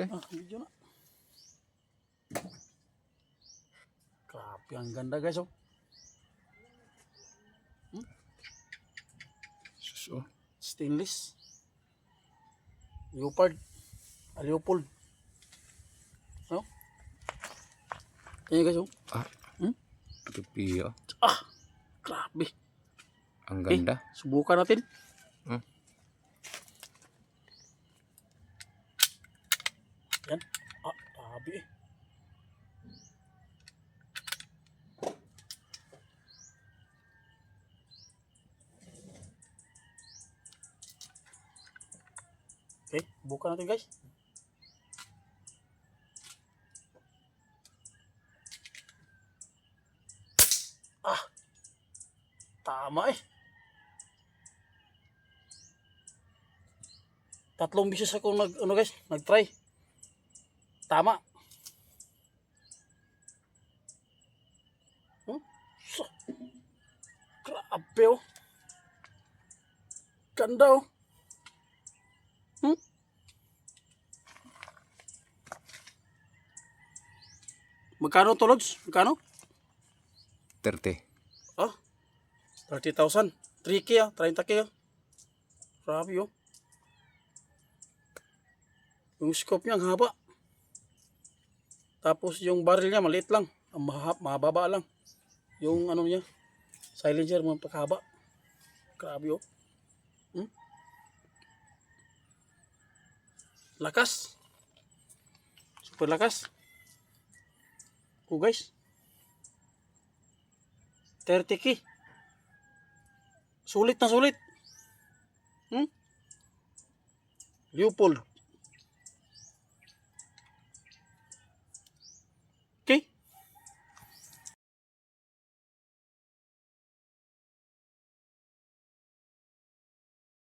Ah, medyo na. Grabe, ang ganda guys. Oh. Sus, oh. Stainless. Leopard. Ah, Leopold. No? Kanya guys. Oh. Ah. Hmm? Pipi, oh. Ah, grabe. Ang ganda. Subukan natin. Yan. Ah, grabe eh. Okay, buka natin guys. Ah, tama eh. Tatlong bisis ako nag ano guys, nag-try. Tama. Hmm? So, grabe oh. Ganda oh. Hmm? Magkano to, Lods? Magkano? 30. Ah, 30,000. 3K ah, 30K ah. Grabe oh. Yung scope niya ang haba. Tapos yung barrel niya maliit lang. Ang mahaba, lang. Yung ano niya, silencer mo pagkahaba. Grabe oh. Hmm? Lakas. Super lakas. Oh guys. 30k. Sulit na sulit. Hmm? Leopold.